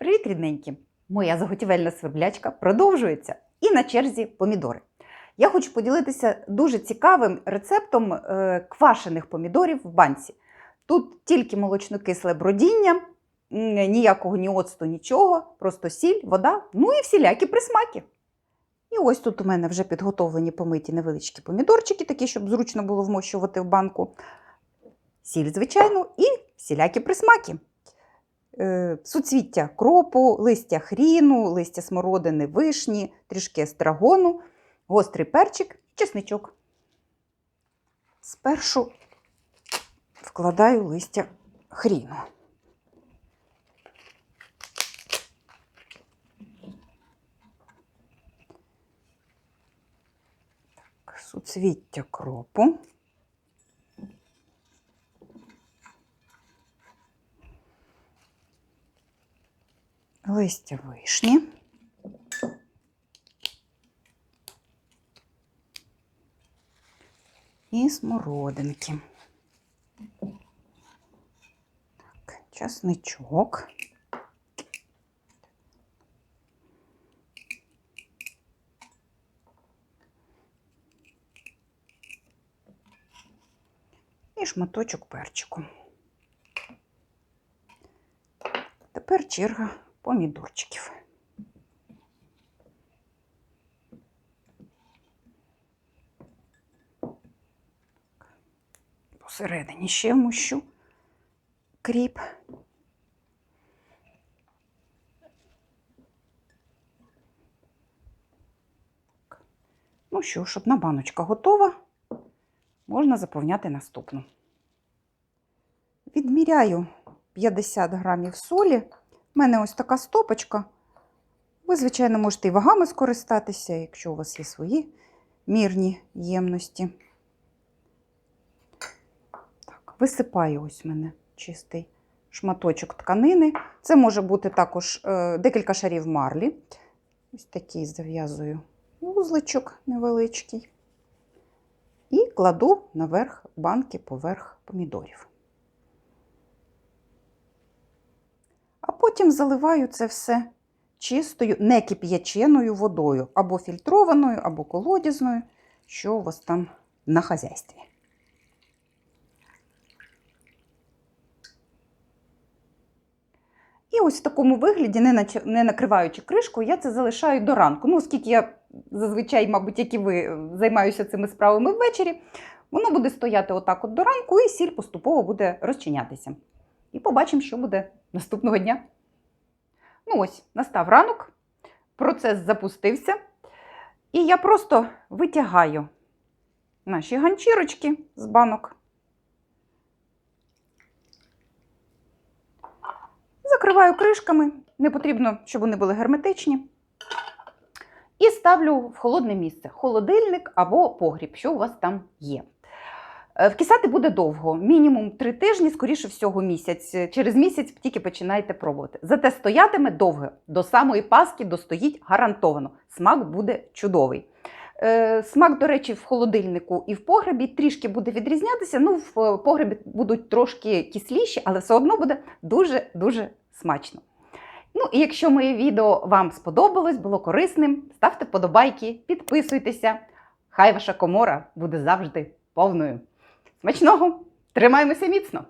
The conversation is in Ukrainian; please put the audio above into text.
Привіт, рідненькі! Моя заготівельна сверблячка продовжується. І на черзі помідори. Я хочу поділитися дуже цікавим рецептом е, квашених помідорів в банці. Тут тільки молочно-кисле бродіння, ніякого ні оцту, нічого, просто сіль, вода, ну і всілякі присмаки. І ось тут у мене вже підготовлені помиті невеличкі помідорчики, такі, щоб зручно було вмощувати в банку. Сіль, звичайно, і всілякі присмаки. Е, Суцвіття кропу, листя хріну, листя смородини, вишні, трішки естрагону, гострий перчик чесничок. Спершу вкладаю листя хріну. Суцвіття кропу. Листя вишні. І смородинки. Так, часничок. І шматочок перчику. Тепер черга помідорчиків. Посередині ще вмущу кріп. Ну що ж, одна баночка готова, можна заповняти наступну. Відміряю 50 грамів солі. У мене ось така стопочка. Ви, звичайно, можете і вагами скористатися, якщо у вас є свої мірні ємності. Так, висипаю ось у мене чистий шматочок тканини. Це може бути також е, декілька шарів марлі. Ось такий зав'язую вузличок невеличкий. І кладу наверх банки поверх помідорів. А потім заливаю це все чистою, не кип'яченою водою, або фільтрованою, або колодязною, що у вас там на хазяйстві. І ось в такому вигляді, не, накриваючи кришкою, я це залишаю до ранку. Ну, оскільки я зазвичай, мабуть, як і ви, займаюся цими справами ввечері, воно буде стояти отак от до ранку, і сіль поступово буде розчинятися. І побачимо, що буде наступного дня. Ну ось, настав ранок, процес запустився. І я просто витягаю наші ганчірочки з банок. Закриваю кришками, не потрібно, щоб вони були герметичні. І ставлю в холодне місце холодильник або погріб, що у вас там є. Е, Вкисати буде довго, мінімум три тижні, скоріше всього, місяць. Через місяць тільки починаєте пробувати. Зате стоятиме довго. До самої паски достоїть гарантовано. Смак буде чудовий. Е, Смак, до речі, в холодильнику і в погребі трішки буде відрізнятися. Ну, в погребі будуть трошки кисліші, але все одно буде дуже-дуже смачно. Ну і якщо моє відео вам сподобалось, було корисним, ставте вподобайки, підписуйтеся. Хай ваша комора буде завжди повною. Смачного! Тримаємося міцно!